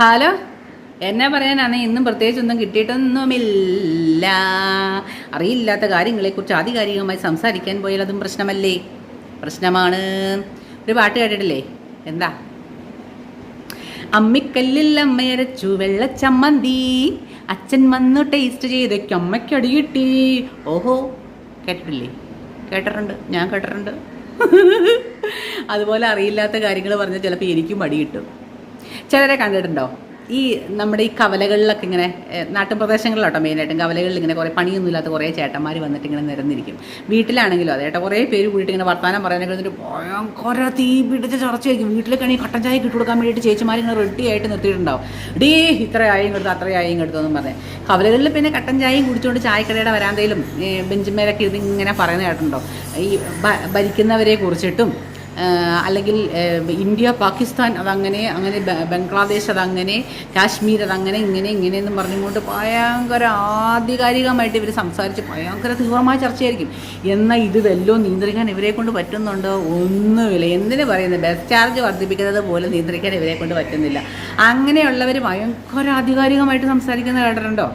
Hello? എന്നാ പറയാനാണ് ഇന്നും പ്രത്യേകിച്ചൊന്നും കിട്ടിയിട്ടൊന്നുമില്ല. അറിയില്ലാത്ത കാര്യങ്ങളെക്കുറിച്ച് ആധികാരികമായി സംസാരിക്കാൻ പോയാൽ അതും പ്രശ്നമല്ലേ? പ്രശ്നമാണ്. ഒരു പാട്ട് കേട്ടിട്ടില്ലേ? എന്താ? അമ്മിക്കല്ലിൽ അമ്മയരച്ചു വെള്ളച്ചമ്മന്തി. അച്ഛൻ വന്നു ടേസ്റ്റ് ചെയ്തേക്ക് അമ്മയ്ക്ക് അടി കിട്ടി ഓഹോ കേട്ടിട്ടില്ലേ? കേട്ടിട്ടുണ്ട് ഞാൻ കേട്ടിട്ടുണ്ട്. അതുപോലെ അറിയില്ലാത്ത കാര്യങ്ങൾ പറഞ്ഞാൽ ചിലപ്പോൾ എനിക്കും അടി കിട്ടും ചിലരെ കണ്ടിട്ടുണ്ടോ? ഈ നമ്മുടെ ഈ കവലകളിലൊക്കെ ഇങ്ങനെ നാട്ടുപ്രദേശങ്ങളിലോട്ടോ മെയിനായിട്ടും കവലകളിൽ ഇങ്ങനെ കുറേ പണിയൊന്നുമില്ലാത്ത കുറേ ചേട്ടന്മാർ വന്നിട്ട് ഇങ്ങനെ നിരന്നിരിക്കും. വീട്ടിലാണെങ്കിലും അതെ ഏട്ടാ കുറേ പേര് കൂടിയിട്ട് ഇങ്ങനെ വർത്താനം പറയാനൊക്കെ എന്നിട്ട് ഭയങ്കര തീ പിടിച്ച് ചർച്ച ചർച്ചയായിരിക്കും വീട്ടിലേക്കാണെങ്കിൽ കട്ടൻ ചായ കിട്ടുകൊടുക്കാൻ കൊടുക്കാൻ വേണ്ടിയിട്ട് ചേച്ചിമാർ ഇങ്ങനെ റെഡി ആയിട്ട് നിർത്തിയിട്ടുണ്ടാവും. ഡേ ഇത്ര ആയും കൊടുത്തു അത്ര ആയും കൊടുത്തു എന്നും പറഞ്ഞ്. കവലകളിൽ പിന്നെ കട്ടൻ ചായയും കുടിച്ചുകൊണ്ട് ചായക്കടയുടെ വരാന്തയിലും ഏഹ്, ബെഞ്ചുമേലൊക്കെ ഇരുന്ന് ഇങ്ങനെ പറയുന്ന കേട്ടുണ്ടോ ഈ ഭരിക്കുന്നവരെ കുറിച്ചിട്ടും അല്ലെങ്കിൽ ഇന്ത്യ പാകിസ്ഥാൻ അതങ്ങനെ അങ്ങനെ ബംഗ്ലാദേശ് അതങ്ങനെ കാശ്മീർ അതങ്ങനെ ഇങ്ങനെ ഇങ്ങനെ എന്ന് പറഞ്ഞുകൊണ്ട് ഭയങ്കര ആധികാരികമായിട്ട് ഇവർ സംസാരിച്ച് ഭയങ്കര തീവ്രമായ ചർച്ചയായിരിക്കും. എന്നാൽ ഇത് വല്ലോ നിയന്ത്രിക്കാൻ ഇവരെ കൊണ്ട് പറ്റുന്നുണ്ടോ? ഒന്നുമില്ല. എന്തിനു പറയുന്നത് ബസ് ചാർജ് വർദ്ധിപ്പിക്കുന്നത് പോലും നിയന്ത്രിക്കാൻ ഇവരെ കൊണ്ട് പറ്റുന്നില്ല. അങ്ങനെയുള്ളവർ ഭയങ്കര ആധികാരികമായിട്ട് സംസാരിക്കുന്നത് കേട്ടിട്ടുണ്ടോ?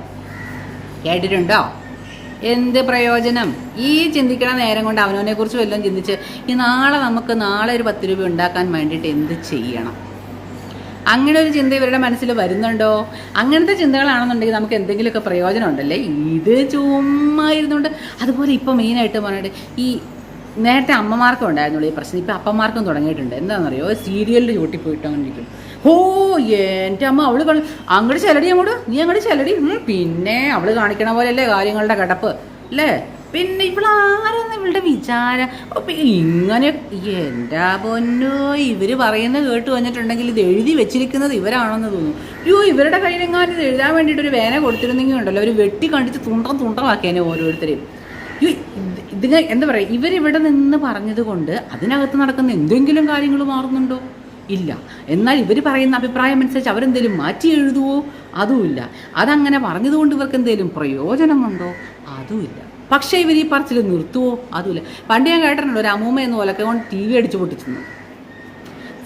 കേട്ടിട്ടുണ്ടോ? എന്ത് പ്രയോജനം? ഈ ചിന്തിക്കണ നേരം കൊണ്ട് അവനവനെ കുറിച്ച് വല്ലതും ചിന്തിച്ച് ഈ നാളെ നമുക്ക് നാളെ ഒരു പത്ത് രൂപ ഉണ്ടാക്കാൻ വേണ്ടിയിട്ട് എന്ത് ചെയ്യണം? അങ്ങനെ ഒരു ചിന്ത ഇവരുടെ മനസ്സിൽ വരുന്നുണ്ടോ? അങ്ങനത്തെ ചിന്തകളാണെന്നുണ്ടെങ്കിൽ നമുക്ക് എന്തെങ്കിലുമൊക്കെ പ്രയോജനം ഉണ്ടല്ലേ ഇത് ചുമ്മാ ഇരുന്നുകൊണ്ട് അതുപോലെ ഇപ്പോൾ മെയിനായിട്ട് പറഞ്ഞിട്ട് ഈ നേരത്തെ അമ്മമാർക്കും ഉണ്ടായിരുന്നുള്ളൂ ഈ പ്രശ്നം. ഇപ്പം അപ്പന്മാർക്കും തുടങ്ങിയിട്ടുണ്ട്. എന്താണെന്നറിയോ? സീരിയലിൽ ചൂട്ടി പോയിട്ട് അങ്ങനെ ഇരിക്കും എന്റെ അമ്മ അവൾ കാണി അങ്ങോട്ട് ചെലടി അങ്ങോട്ട്. നീ അങ്ങോട്ട് ചെലടി. പിന്നെ അവൾ കാണിക്കണ പോലെയല്ലേ കാര്യങ്ങളുടെ കിടപ്പ്. അല്ലേ? പിന്നെ ഇവളാരെന്ന് ഇവളുടെ വിചാരം. ഇങ്ങനെ എന്റെ പൊന്നോ ഇവർ പറയുന്ന കേട്ട് വന്നിട്ടുണ്ടെങ്കിൽ ഇത് എഴുതി വെച്ചിരിക്കുന്നത് ഇവരാണെന്ന് തോന്നുന്നു. അയ്യോ ഇവരുടെ കയ്യിലെങ്ങാനും ഇത് എഴുതാൻ വേണ്ടിയിട്ട് ഒരു വേന കൊടുത്തിരുന്നെങ്കിൽ ഉണ്ടല്ലോ. അവർ വെട്ടി കണ്ടിച്ച് തുണ്ടം തുണ്ടമാക്കിയതിനെ ഓരോരുത്തരെയും. ഇതിന് എന്താ പറയുക ഇവരിവിടെ നിന്ന് പറഞ്ഞത് കൊണ്ട് അതിനകത്ത് നടക്കുന്ന എന്തെങ്കിലും കാര്യങ്ങൾ മാറുന്നുണ്ടോ? ഇല്ല. എന്നാൽ ഇവർ പറയുന്ന അഭിപ്രായം അനുസരിച്ച് അവരെന്തെങ്കിലും മാറ്റി എഴുതുവോ? അതുമില്ല. അതങ്ങനെ പറഞ്ഞതുകൊണ്ട് ഇവർക്ക് എന്തെങ്കിലും പ്രയോജനമുണ്ടോ? അതുമില്ല. പക്ഷേ ഇവർ ഈ പറച്ചിൽ നിർത്തുവോ? അതുമില്ല. പണ്ട് ഞാൻ കേട്ടിട്ടുണ്ട് ഒരു അമ്മൂമ്മ എന്ന് കൊണ്ട് ടി വി അടിച്ചു പൊട്ടിച്ചിരുന്നു.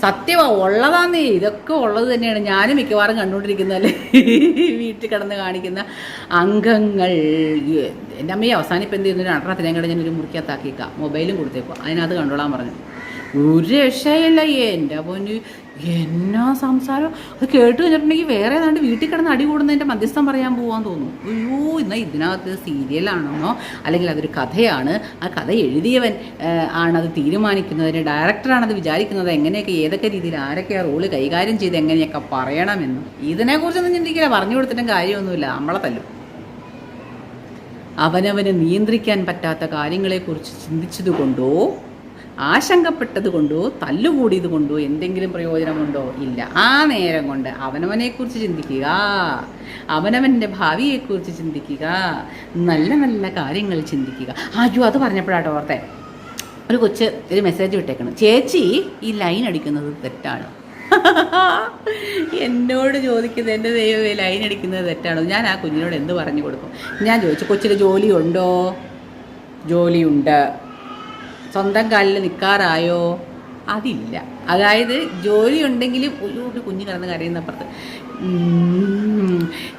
സത്യമാ ഉള്ളതാന്നേ. ഇതൊക്കെ ഉള്ളത് തന്നെയാണ്. ഞാനും മിക്കവാറും കണ്ടുകൊണ്ടിരിക്കുന്നതല്ലേ? വീട്ടിൽ കിടന്ന് കാണിക്കുന്ന അംഗങ്ങൾ. എന്റെ അമ്മയെ അവസാനം ഇപ്പം എന്ത് ചെയ്യുന്നു രണ്ടര കൂടെ ഞാനൊരു മുറിക്കകത്താക്കിയേക്കാം. മൊബൈലും കൊടുത്തേക്കുക അതിനകത്ത് കണ്ടോളാൻ പറഞ്ഞു. ഒരു രക്ഷയില്ല എന്റെ പൊന്നു. എന്നാ സംസാരം? അത് കേട്ട് കഴിഞ്ഞിട്ടുണ്ടെങ്കിൽ വേറെ ഏതാണ്ട് വീട്ടിൽ കിടന്ന് അടി കൂടുന്നതിന്റെ മധ്യസ്ഥം പറയാൻ പോകാൻ തോന്നും. അയ്യോ എന്നാൽ ഇതിനകത്ത് സീരിയലാണെന്നോ? അല്ലെങ്കിൽ അതൊരു കഥയാണ്. ആ കഥ എഴുതിയവൻ ആണത് തീരുമാനിക്കുന്നതിന് ഡയറക്ടറാണത് വിചാരിക്കുന്നത്. എങ്ങനെയൊക്കെ ഏതൊക്കെ രീതിയിൽ ആരൊക്കെ ആ റോൾ കൈകാര്യം ചെയ്ത് എങ്ങനെയൊക്കെ പറയണമെന്നും. ഇതിനെക്കുറിച്ചൊന്നും ചിന്തിക്കില്ല. പറഞ്ഞു കൊടുത്തിട്ടും കാര്യമൊന്നുമില്ല. നമ്മളെ തല്ലും. അവനവന് നിയന്ത്രിക്കാൻ പറ്റാത്ത കാര്യങ്ങളെക്കുറിച്ച് ചിന്തിച്ചതുകൊണ്ടോ? ആശങ്കപ്പെട്ടത് തല്ലുകൂടിയതുകൊണ്ടോ തല്ലുകൂടിയത് കൊണ്ടോ എന്തെങ്കിലും പ്രയോജനമുണ്ടോ? ഇല്ല. ആ നേരം കൊണ്ട് അവനവനെക്കുറിച്ച് ചിന്തിക്കുക. അവനവന്റെ ഭാവിയെക്കുറിച്ച് ചിന്തിക്കുക. നല്ല നല്ല കാര്യങ്ങൾ ചിന്തിക്കുക. അയ്യോ അത് പറഞ്ഞപ്പോഴാട്ടോ ഓർത്തെ. ഒരു കൊച്ച് ഒരു മെസ്സേജ് വിട്ടേക്കണം. ചേച്ചി ഈ ലൈൻ അടിക്കുന്നത് തെറ്റാണ്. എന്നോട് ചോദിക്കുന്നത് എന്റെ ദൈവമേ ലൈൻ അടിക്കുന്നത് തെറ്റാണോ? ഞാൻ ആ കുഞ്ഞിനോട് എന്ത് പറഞ്ഞു കൊടുക്കും? ഞാൻ ചോദിച്ചു കൊച്ചിന് ജോലിയുണ്ടോ? ജോലിയുണ്ട്. സ്വന്തം കാലിൽ നിൽക്കാറായോ അതില്ല. അതായത് ജോലി ഉണ്ടെങ്കിലും ഒരു കുഞ്ഞ് കിടന്ന് കരയുന്നപ്പുറത്ത്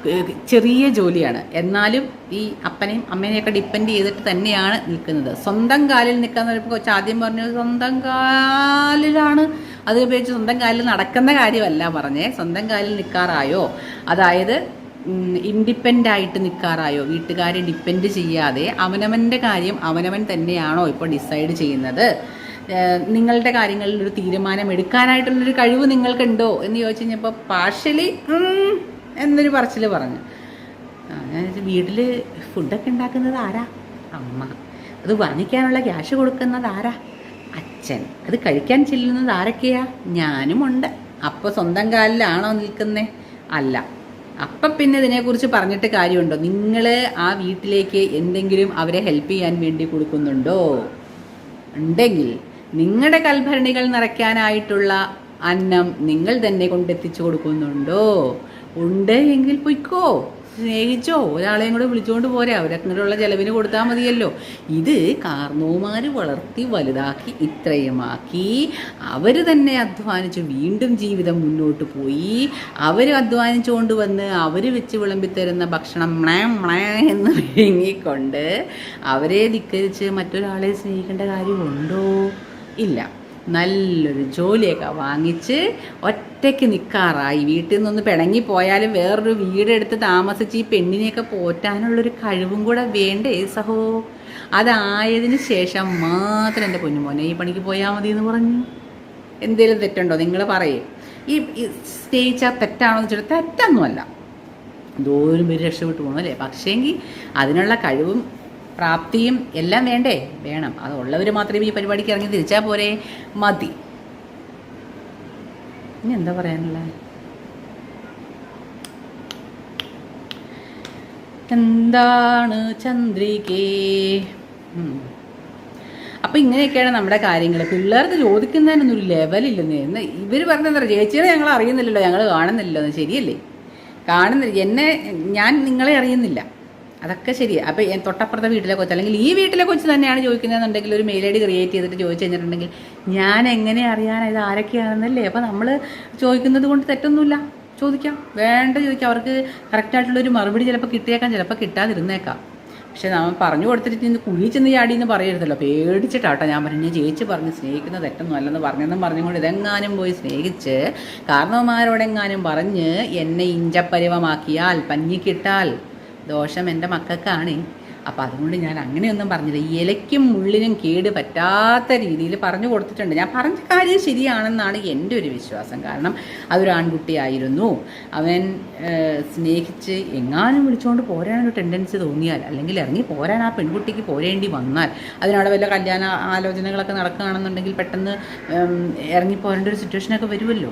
അപ്പുറത്ത് ചെറിയ ജോലിയാണ്. എന്നാലും ഈ അപ്പനെയും അമ്മേനെയൊക്കെ ഡിപ്പെൻഡ് ചെയ്തിട്ട് തന്നെയാണ് നിൽക്കുന്നത്. സ്വന്തം കാലിൽ നിൽക്കാന്ന് പറയുമ്പോൾ കൊച്ചു ആദ്യം പറഞ്ഞു സ്വന്തം കാലിലാണ്. അത് ഉപയോഗിച്ച് സ്വന്തം കാലിൽ നടക്കുന്ന കാര്യമല്ല പറഞ്ഞേ. സ്വന്തം കാലിൽ നിൽക്കാറായോ അതായത് ഇൻഡിപെൻഡ് ആയിട്ട് നിൽക്കാറായോ വീട്ടുകാരെ ഡിപ്പെൻഡ് ചെയ്യാതെ അവനവന്റെ കാര്യം അവനവൻ തന്നെയാണോ ഇപ്പോൾ ഡിസൈഡ് ചെയ്യുന്നത്? നിങ്ങളുടെ കാര്യങ്ങളിൽ ഒരു തീരുമാനം എടുക്കാനായിട്ടുള്ളൊരു കഴിവ് നിങ്ങൾക്കുണ്ടോ എന്ന് ചോദിച്ചു കഴിഞ്ഞപ്പോൾ പാർഷ്യലി എന്നൊരു പറച്ചിൽ പറഞ്ഞു. ഞാൻ വീട്ടിൽ ഫുഡൊക്കെ ഉണ്ടാക്കുന്നത് ആരാ? അമ്മ. അത് വാങ്ങിക്കാനുള്ള ക്യാഷ് കൊടുക്കുന്നത് ആരാ? അച്ഛൻ. അത് കഴിക്കാൻ ചെല്ലുന്നത് ആരൊക്കെയാ? ഞാനും ഉണ്ട് അപ്പോൾ സ്വന്തം കാലിലാണോ നിൽക്കുന്നേ? അല്ല. അപ്പം പിന്നെ ഇതിനെക്കുറിച്ച് പറഞ്ഞിട്ട് കാര്യമുണ്ടോ? നിങ്ങൾ ആ വീട്ടിലേക്ക് എന്തെങ്കിലും അവരെ ഹെൽപ്പ് ചെയ്യാൻ വേണ്ടി കൊടുക്കുന്നുണ്ടോ? ഉണ്ടെങ്കിൽ നിങ്ങളുടെ കൽഭരണികൾ നിറയ്ക്കാനായിട്ടുള്ള അന്നം നിങ്ങൾ തന്നെ കൊണ്ടെത്തിച്ചു കൊടുക്കുന്നുണ്ടോ? ഉണ്ട് എങ്കിൽ പൊയ്ക്കോ. സ്നേഹിച്ചോ? ഒരാളെയും കൂടെ വിളിച്ചുകൊണ്ട് പോരാ. അവരങ്ങനെയുള്ള ചെലവിന് കൊടുത്താൽ മതിയല്ലോ. ഇത് കാർന്നോമാർ വളർത്തി വലുതാക്കി ഇത്രയുമാക്കി. അവർ തന്നെ അധ്വാനിച്ച് വീണ്ടും ജീവിതം മുന്നോട്ട് പോയി. അവർ അധ്വാനിച്ചുകൊണ്ട് വന്ന് അവർ വെച്ച് വിളമ്പിത്തരുന്ന ഭക്ഷണം മ്ലേ മ്ലേ എന്ന് വിഴുങ്ങിക്കൊണ്ട് അവരെ ധിക്കരിച്ച് മറ്റൊരാളെ സ്നേഹിക്കേണ്ട കാര്യമുണ്ടോ? ഇല്ല. നല്ലൊരു ജോലിയൊക്കെ വാങ്ങിച്ച് ഒറ്റയ്ക്ക് നിൽക്കാറായി വീട്ടിൽ നിന്നൊന്ന് പിണങ്ങി പോയാലും വേറൊരു വീടെടുത്ത് താമസിച്ച് ഈ പെണ്ണിനെയൊക്കെ പോറ്റാനുള്ളൊരു കഴിവും കൂടെ വേണ്ടേ സഹോ? അതായതിന് ശേഷം മാത്രം എന്റെ പൊന്നുമോനെ ഈ പണിക്ക് പോയാൽ മതി എന്ന് പറഞ്ഞു. എന്തെങ്കിലും തെറ്റുണ്ടോ? നിങ്ങൾ പറയേ. ഈ സ്നേഹിച്ചാൽ തെറ്റാണോ എന്ന് വെച്ചിട്ട് തെറ്റൊന്നുമല്ല. എന്തോരം പേര് രക്ഷപ്പെട്ടു പോകണം അല്ലേ? പക്ഷേങ്കിൽ അതിനുള്ള കഴിവും പ്രാപ്തിയും എല്ലാം വേണ്ടേ? വേണം. അതുള്ളവർ മാത്രമേ ഈ പരിപാടിക്ക് ഇറങ്ങി തിരിച്ചാൽ പോരെ? മതി. ഇനി എന്താ പറയാനുള്ളത് എന്താണ് ചന്ദ്രികേ. അപ്പം ഇങ്ങനെയൊക്കെയാണ് നമ്മുടെ കാര്യങ്ങൾ പിള്ളേർക്ക് ചോദിക്കുന്നതിനൊന്നും ഒരു ലെവലില്ലെന്ന് എന്ന് ഇവർ പറഞ്ഞെന്താ ചേച്ചിയെ ഞങ്ങൾ അറിയുന്നില്ലല്ലോ. ഞങ്ങൾ കാണുന്നില്ലല്ലോ. ശരിയല്ലേ? കാണുന്നില്ല. എന്നെ ഞാൻ നിങ്ങളെ അറിയുന്നില്ല. അതൊക്കെ ശരി. അപ്പോൾ തൊട്ടപ്പുറത്തെ വീട്ടിലെ കൊച്ച് അല്ലെങ്കിൽ ഈ വീട്ടിലെ കൊച്ച് തന്നെയാണ് ചോദിക്കുന്നതെന്നുണ്ടെങ്കിൽ ഒരു മെയിൽ ഐ ഡി ക്രിയേറ്റ് ചെയ്തിട്ട് ചോദിച്ചു കഴിഞ്ഞിട്ടുണ്ടെങ്കിൽ ഞാൻ എങ്ങനെ അറിയാൻ ഇത് ആരൊക്കെയാണെന്നല്ലേ? അപ്പോൾ നമ്മൾ ചോദിക്കുന്നത് കൊണ്ട് തെറ്റൊന്നുമില്ല. ചോദിക്കാം. വേണ്ട ചോദിക്കാം. അവർക്ക് കറക്റ്റായിട്ടുള്ളൊരു മറുപടി ചിലപ്പോൾ കിട്ടിയേക്കാം. ചിലപ്പോൾ കിട്ടാതിരുന്നേക്കാം. പക്ഷെ നമ്മൾ പറഞ്ഞു കൊടുത്തിട്ട് ഇന്ന് കുഴി ചെന്ന് ചാടി എന്ന് പറയരുതല്ലോ. പേടിച്ചിട്ടാട്ടോ ഞാൻ പറഞ്ഞു. ചേച്ചി പറഞ്ഞ് സ്നേഹിക്കുന്ന തെറ്റൊന്നും അല്ലെന്ന് പറഞ്ഞെന്നും പറഞ്ഞുകൊണ്ട് ഇതെങ്ങാനും പോയി സ്നേഹിച്ച് കാരണവന്മാരോടെങ്ങാനും പറഞ്ഞ് എന്നെ ഇഞ്ചപ്പരിവമാക്കിയാൽ പഞ്ഞിക്കിട്ടാൽ ദോഷം എന്റെ മക്കൾക്കാണ്. അപ്പം അതുകൊണ്ട് ഞാൻ അങ്ങനെയൊന്നും പറഞ്ഞില്ല. ഇലയ്ക്കും മുള്ളിനും കേട് പറ്റാത്ത രീതിയിൽ പറഞ്ഞു കൊടുത്തിട്ടുണ്ട്. ഞാൻ പറഞ്ഞ കാര്യം ശരിയാണെന്നാണ് എന്റെ ഒരു വിശ്വാസം. കാരണം അതൊരു ആൺകുട്ടിയായിരുന്നു. അവൻ സ്നേഹിച്ച് എങ്ങാനും വിളിച്ചുകൊണ്ട് പോരാനൊരു ടെൻഡൻസി തോന്നിയാൽ അല്ലെങ്കിൽ ഇറങ്ങി പോരാൻ ആ പെൺകുട്ടിക്ക് പോരേണ്ടി വന്നാൽ അതിനവിടെ വല്ല കല്യാണ ആലോചനകളൊക്കെ നടക്കുകയാണെന്നുണ്ടെങ്കിൽ പെട്ടെന്ന് ഇറങ്ങിപ്പോരേണ്ട ഇറങ്ങി പോരേണ്ട ഒരു സിറ്റുവേഷനൊക്കെ വരുമല്ലോ.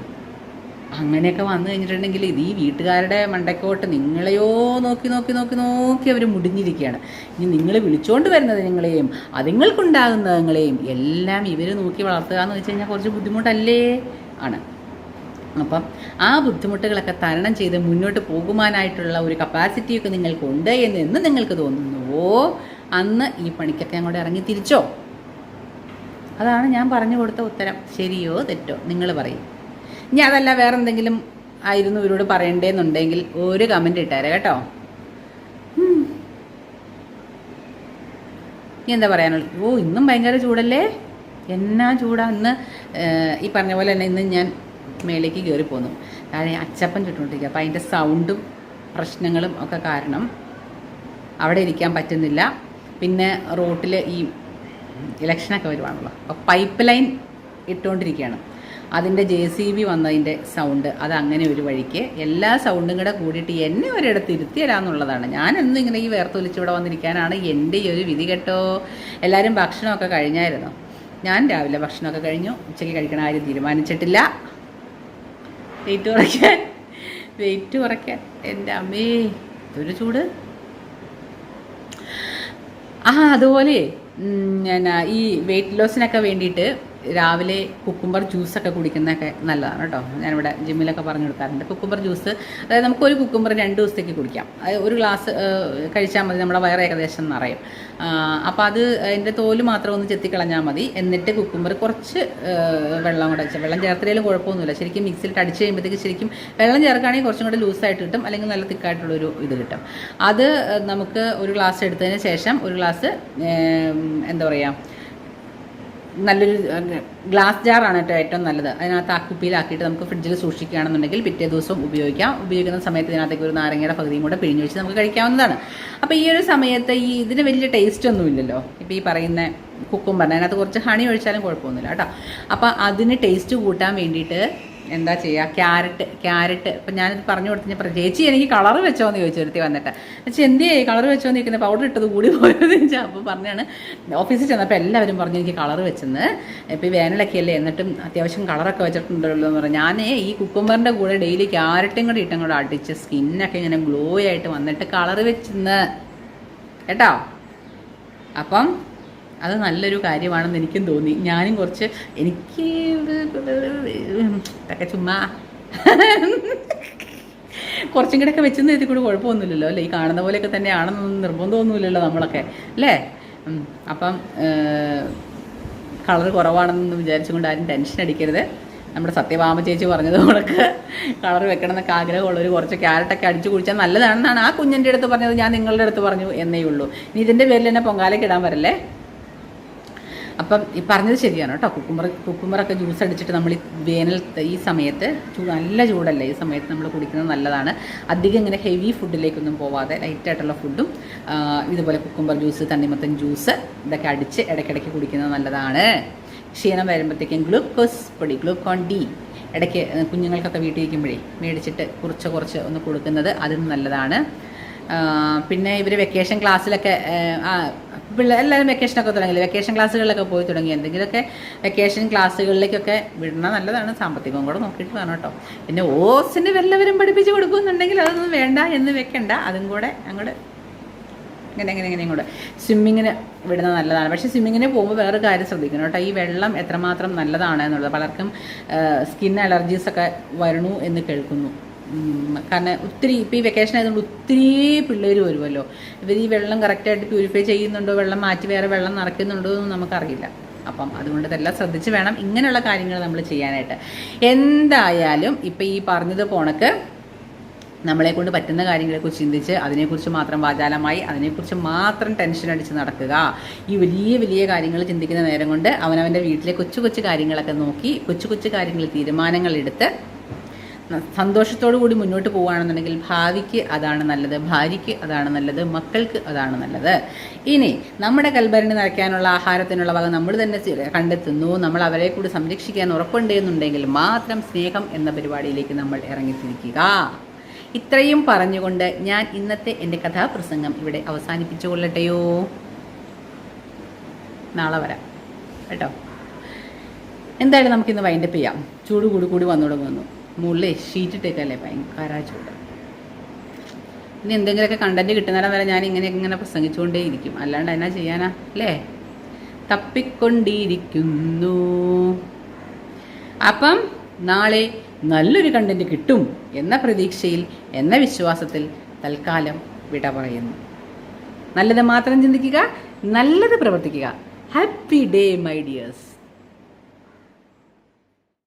അങ്ങനെയൊക്കെ വന്നു കഴിഞ്ഞിട്ടുണ്ടെങ്കിൽ ഇത് ഈ വീട്ടുകാരുടെ മണ്ടക്കോട്ട് നിങ്ങളെയോ നോക്കി നോക്കി നോക്കി നോക്കി അവർ മുടിഞ്ഞിരിക്കുകയാണ്. ഇനി നിങ്ങൾ വിളിച്ചുകൊണ്ട് വരുന്നത് നിങ്ങളെയും അതുങ്ങൾക്കുണ്ടാകുന്നതുങ്ങളെയും എല്ലാം ഇവർ നോക്കി വളർത്തുക എന്ന് വെച്ച് കഴിഞ്ഞാൽ കുറച്ച് ബുദ്ധിമുട്ടല്ലേ ആണ്. അപ്പം ആ ബുദ്ധിമുട്ടുകളൊക്കെ തരണം ചെയ്ത് മുന്നോട്ട് പോകുവാനായിട്ടുള്ള ഒരു കപ്പാസിറ്റിയൊക്കെ നിങ്ങൾക്കുണ്ട് എന്ന് എന്ന് നിങ്ങൾക്ക് തോന്നുന്നുവോ? അന്ന് ഈ പണിക്കൊക്കെ അങ്ങോട്ട് ഇറങ്ങി തിരിച്ചോ? അതാണ് ഞാൻ പറഞ്ഞു കൊടുത്ത ഉത്തരം. ശരിയോ തെറ്റോ? നിങ്ങൾ പറയും. ഇനി അതല്ല വേറെ എന്തെങ്കിലും ആയിരുന്നു ഇവരോട് പറയണ്ടേന്നുണ്ടെങ്കിൽ ഒരു കമന്റ് ഇട്ടേരെ കേട്ടോ. ഇനി എന്താ പറയാനുള്ളത്? ഓ ഇന്നും ഭയങ്കര ചൂടല്ലേ? എന്നാ ചൂടാ? ഇന്ന് ഈ പറഞ്ഞ പോലെ തന്നെ ഇന്ന് ഞാൻ മേലേക്ക് കയറി പോന്നു കാരണം അച്ചപ്പൻ ചുട്ടുകൊണ്ടിരിക്കുക അപ്പം അതിന്റെ സൗണ്ടും പ്രശ്നങ്ങളും ഒക്കെ കാരണം അവിടെ ഇരിക്കാൻ പറ്റുന്നില്ല. പിന്നെ റോട്ടിൽ ഈ ഇലക്ഷനൊക്കെ വരുവാണല്ലോ. അപ്പോൾ പൈപ്പ് ലൈൻ ഇട്ടുകൊണ്ടിരിക്കുകയാണ്. അതിന്റെ ജെ സി ബി വന്നതിന്റെ സൗണ്ട് അത് അങ്ങനെ ഒരു വഴിക്ക് എല്ലാ സൗണ്ടും കൂടെ കൂടിയിട്ട് എന്നെ ഒരിടത്ത് ഇരുത്തിയരാന്നുള്ളതാണ്. ഞാൻ എന്നും ഇങ്ങനെ ഈ വേർത്തൊലിച്ച് ഇവിടെ വന്നിരിക്കാനാണ് എന്റെ ഈ ഒരു വിധി കേട്ടോ. എല്ലാവരും ഭക്ഷണമൊക്കെ കഴിഞ്ഞായിരുന്നു? ഞാൻ രാവിലെ ഭക്ഷണമൊക്കെ കഴിഞ്ഞു. ഉച്ചയ്ക്ക് കഴിക്കണ കാര്യം തീരുമാനിച്ചിട്ടില്ല. വെയിറ്റ് കുറയ്ക്കാൻ. വെയിറ്റ് കുറയ്ക്കാൻ. എന്റെ അമ്മേ ഇതൊരു ചൂട്. ആ അതുപോലെ ഞാൻ ഈ വെയിറ്റ് ലോസിനൊക്കെ വേണ്ടിയിട്ട് രാവിലെ കുക്കുംബർ ജ്യൂസൊക്കെ കുടിക്കുന്നതൊക്കെ നല്ലതാണ് കേട്ടോ. ഞാനിവിടെ ജിമ്മിലൊക്കെ പറഞ്ഞു കൊടുക്കാറുണ്ട്. കുക്കുംബർ ജ്യൂസ് അതായത് നമുക്കൊരു കുക്കുംബർ രണ്ട് ദിവസത്തേക്ക് കുടിക്കാം. ഒരു ഗ്ലാസ് കഴിച്ചാൽ മതി. നമ്മുടെ വയറ് ഏകദേശം നിറയും. അപ്പോൾ അത് അതിന്റെ തോൽ മാത്രം ഒന്ന് ചെത്തിക്കളഞ്ഞാൽ മതി. എന്നിട്ട് കുക്കുംബർ കുറച്ച് വെള്ളം കൂടെ വെള്ളം ചേർത്തില്ലെങ്കിലും കുഴപ്പമൊന്നുമില്ല. ശരിക്കും മിക്സിയിലിട്ട് അടിച്ച് കഴിയുമ്പോഴത്തേക്ക് ശരിക്കും വെള്ളം ചേർക്കുകയാണെങ്കിൽ കുറച്ചും കൂടെ ലൂസായിട്ട് കിട്ടും. അല്ലെങ്കിൽ നല്ല തിക്കായിട്ടുള്ളൊരു ഇത് കിട്ടും. അത് നമുക്ക് ഒരു ഗ്ലാസ് എടുത്തതിന് ശേഷം ഒരു ഗ്ലാസ് എന്താ പറയുക നല്ലൊരു ഗ്ലാസ് ജാറാണ് കേട്ടോ ഏറ്റവും നല്ലത്. അതിനകത്ത് ആ കുപ്പിയിലാക്കിയിട്ട് നമുക്ക് ഫ്രിഡ്ജിൽ സൂക്ഷിക്കുകയാണെന്നുണ്ടെങ്കിൽ പിറ്റേ ദിവസം ഉപയോഗിക്കാം. ഉപയോഗിക്കുന്ന സമയത്ത് ഇതിനകത്തേക്ക് ഒരു നാരങ്ങയുടെ പകുതിയും കൂടെ പിഴിഞ്ഞ് വെച്ച് നമുക്ക് കഴിക്കാവുന്നതാണ്. അപ്പോൾ ഈ ഒരു സമയത്ത് ഈ ഇതിന് വലിയ ടേസ്റ്റ് ഒന്നും ഇല്ലല്ലോ. ഇപ്പോൾ ഈ പറയുന്ന കുക്കും കുക്കുംബറിന്. അതിനകത്ത് കുറച്ച് ഹണി ഒഴിച്ചാലും കുഴപ്പമൊന്നുമില്ല കേട്ടോ. അപ്പോൾ അതിന് ടേസ്റ്റ് കൂട്ടാൻ വേണ്ടിയിട്ട് എന്താ ചെയ്യുക ക്യാരറ്റ് ക്യാരറ്റ്. ഇപ്പം ഞാനിത് പറഞ്ഞു കൊടുത്തപ്പോൾ ചേച്ചി എനിക്ക് കളർ വെച്ചോന്ന് ചോദിച്ചു ഒരുത്തി വന്നിട്ട്. ചേച്ചി എന്തിയേ കളർ വെച്ചോന്ന് ചോദിക്കുന്നത് പൗഡർ ഇട്ടത് കൂടി പോയത് അപ്പോൾ പറഞ്ഞാണ് ഓഫീസിൽ ചെന്നപ്പോൾ എല്ലാവരും പറഞ്ഞു എനിക്ക് കളർ വെച്ചെന്ന്. ഇപ്പോൾ ഈ വേനലൊക്കെ അല്ലേ എന്നിട്ടും അത്യാവശ്യം കളറൊക്കെ വെച്ചിട്ടുണ്ടല്ലോ എന്ന് പറഞ്ഞു. ഞാൻ ഈ കുക്കുംബറിന്റെ കൂടെ ഡെയിലി ക്യാരറ്റും കൂടി ഇട്ടും കൂടെ അടിച്ച് സ്കിന്നൊക്കെ ഇങ്ങനെ ഗ്ലോ ആയിട്ട് വന്നിട്ട് കളർ വെച്ചെന്ന്. കേട്ടോ? അപ്പം അത് നല്ലൊരു കാര്യമാണെന്ന് എനിക്കും തോന്നി. ഞാനും കുറച്ച് എനിക്ക് ഇതൊക്കെ ചുമ്മാ. കുറച്ചും കൂടെ ഒക്കെ വെച്ചെന്ന് എഴുതി കൂടി കുഴപ്പമൊന്നുമില്ലല്ലോ അല്ലേ? ഈ കാണുന്ന പോലെയൊക്കെ തന്നെയാണെന്നൊന്നും നിർബന്ധമൊന്നുമില്ലല്ലോ നമ്മളൊക്കെ. അല്ലേ? അപ്പം കളർ കുറവാണെന്ന് വിചാരിച്ചുകൊണ്ട് ആരും ടെൻഷൻ അടിക്കരുത്. നമ്മുടെ സത്യഭാമ ചേച്ചി പറഞ്ഞത് കണക്ക് കളർ വെക്കണം എന്നൊക്കെ ആഗ്രഹമുള്ളവർ കുറച്ച് ക്യാരറ്റൊക്കെ അടിച്ചു കുടിച്ചാൽ നല്ലതാണെന്നാണ് ആ കുഞ്ഞിന്റെ അടുത്ത് പറഞ്ഞത് ഞാൻ നിങ്ങളുടെ അടുത്ത് പറഞ്ഞു എന്നേ ഉള്ളൂ. ഇനി ഇതിന്റെ പേരിൽ തന്നെ പൊങ്കാലയ്ക്ക് ഇടാൻ വരല്ലേ? അപ്പം ഈ പറഞ്ഞത് ശരിയാണ് കേട്ടോ. കുക്കുമ്പർ കുക്കുമ്പറൊക്കെ ജ്യൂസ് അടിച്ചിട്ട് നമ്മൾ ഈ വേനൽ ഈ സമയത്ത് നല്ല ചൂടല്ലേ? ഈ സമയത്ത് നമ്മൾ കുടിക്കുന്നത് നല്ലതാണ്. അധികം ഇങ്ങനെ ഹെവി ഫുഡിലേക്കൊന്നും പോവാതെ ലൈറ്റായിട്ടുള്ള ഫുഡും ഇതുപോലെ കുക്കുമ്പർ ജ്യൂസ് തണ്ണിമത്തൻ ജ്യൂസ് ഇതൊക്കെ അടിച്ച് ഇടയ്ക്കിടയ്ക്ക് കുടിക്കുന്നത് നല്ലതാണ്. ക്ഷീണം വരുമ്പോഴത്തേക്കും ഗ്ലൂക്കോസ് പൊടി ഗ്ലൂക്കോൺ ഡി ഇടയ്ക്ക് കുഞ്ഞുങ്ങൾക്കൊക്കെ വീട്ടിൽ ഇരിക്കുമ്പോഴേ മേടിച്ചിട്ട് കുറച്ച് കുറച്ച് ഒന്ന് കൊടുക്കുന്നത് അതും നല്ലതാണ്. പിന്നെ ഇവർ വെക്കേഷൻ ക്ലാസ്സിലൊക്കെ പിള്ളേർ എല്ലാവരും വെക്കേഷനൊക്കെ തുടങ്ങി വെക്കേഷൻ ക്ലാസ്സുകളിലൊക്കെ പോയി തുടങ്ങി. എന്തെങ്കിലുമൊക്കെ വെക്കേഷൻ ക്ലാസ്സുകളിലേക്കൊക്കെ വിടണം നല്ലതാണ്. സാമ്പത്തികവും കൂടെ നോക്കിയിട്ട് വേണം കേട്ടോ. പിന്നെ ഓസിന് വല്ലവരും പഠിപ്പിച്ച് കൊടുക്കുന്നുണ്ടെങ്കിൽ അതൊന്നും വേണ്ട എന്ന് വെക്കണ്ട. അതും കൂടെ അങ്ങോട്ട് ഇങ്ങനെ ഇങ്ങനെ ഇങ്ങനെ കൂടെ സ്വിമ്മിങ്ങിന് വിടുന്നത് നല്ലതാണ്. പക്ഷേ സ്വിമ്മിങ്ങിന് പോകുമ്പോൾ വേറെ കാര്യം ശ്രദ്ധിക്കണം കേട്ടോ. ഈ വെള്ളം എത്രമാത്രം നല്ലതാണ് എന്നുള്ളത്. പലർക്കും സ്കിൻ അലർജീസൊക്കെ വരണു എന്ന് കേൾക്കുന്നു. കാരണം ഒത്തിരി ഇപ്പോൾ ഈ വെക്കേഷൻ ആയതുകൊണ്ട് ഒത്തിരി പിള്ളേർ വരുമല്ലോ ഇവർ ഈ വെള്ളം കറക്റ്റായിട്ട് പ്യൂരിഫൈ ചെയ്യുന്നുണ്ടോ വെള്ളം മാറ്റി വേറെ വെള്ളം നിറയ്ക്കുന്നുണ്ടോ എന്ന് നമുക്കറിയില്ല. അപ്പം അതുകൊണ്ട് ഇതെല്ലാം ശ്രദ്ധിച്ച് വേണം ഇങ്ങനെയുള്ള കാര്യങ്ങൾ നമ്മൾ ചെയ്യാനായിട്ട്. എന്തായാലും ഇപ്പം ഈ പറഞ്ഞത് പോണക്ക് നമ്മളെ കൊണ്ട് പറ്റുന്ന കാര്യങ്ങളെക്കുറിച്ച് ചിന്തിച്ച് അതിനെക്കുറിച്ച് മാത്രം വാചാലമായി അതിനെക്കുറിച്ച് മാത്രം ടെൻഷൻ അടിച്ച് നടക്കുക. ഈ വലിയ വലിയ കാര്യങ്ങൾ ചിന്തിക്കുന്ന നേരം കൊണ്ട് അവനവന്റെ വീട്ടിലെ കൊച്ചു കൊച്ചു കാര്യങ്ങളൊക്കെ നോക്കി കൊച്ചു കൊച്ചു കാര്യങ്ങൾ തീരുമാനങ്ങൾ എടുത്ത് സന്തോഷത്തോടു കൂടി മുന്നോട്ട് പോവുകയാണെന്നുണ്ടെങ്കിൽ ഭാവിക്ക് അതാണ് നല്ലത് ഭാര്യയ്ക്ക് അതാണ് നല്ലത് മക്കൾക്ക് അതാണ് നല്ലത്. ഇനി നമ്മുടെ കൽഭരണി നിറയ്ക്കാനുള്ള ആഹാരത്തിനുള്ള വക നമ്മൾ തന്നെ കണ്ടെത്തുന്നു. നമ്മൾ അവരെ കൂടി സംരക്ഷിക്കാൻ ഉറപ്പുണ്ട് എന്നുണ്ടെങ്കിൽ മാത്രം സ്നേഹം എന്ന പരിപാടിയിലേക്ക് നമ്മൾ ഇറങ്ങിത്തിരിക്കുക. ഇത്രയും പറഞ്ഞുകൊണ്ട് ഞാൻ ഇന്നത്തെ എന്റെ കഥാപ്രസംഗം ഇവിടെ അവസാനിപ്പിച്ചു കൊള്ളട്ടെയോ? നാളെ വരാം. കേട്ടോ? എന്തായാലും നമുക്കിന്ന് വൈൻഡപ്പ് ചെയ്യാം. ചൂട് കൂടി കൂടി വന്നു തുടങ്ങുന്നു മുകളിൽ ഷീറ്റ് ഇട്ടേക്കല്ലേ? ഭയങ്കര ചൂട് ഇനി എന്തെങ്കിലുമൊക്കെ കണ്ടന്റ് കിട്ടുന്നിടം വരെ ഞാൻ ഇങ്ങനെ ഇങ്ങനെ പ്രസംഗിച്ചുകൊണ്ടേയിരിക്കും. അല്ലാണ്ട് എന്നാ ചെയ്യാനാ? അല്ലേ? തപ്പിക്കൊണ്ടിരിക്കുന്നു അപ്പം നാളെ നല്ലൊരു കണ്ടന്റ് കിട്ടും എന്ന പ്രതീക്ഷയിൽ എന്ന വിശ്വാസത്തിൽ തൽക്കാലം വിട പറയുന്നു. നല്ലത് മാത്രം ചിന്തിക്കുക നല്ലത് പ്രവർത്തിക്കുക. Happy day my dears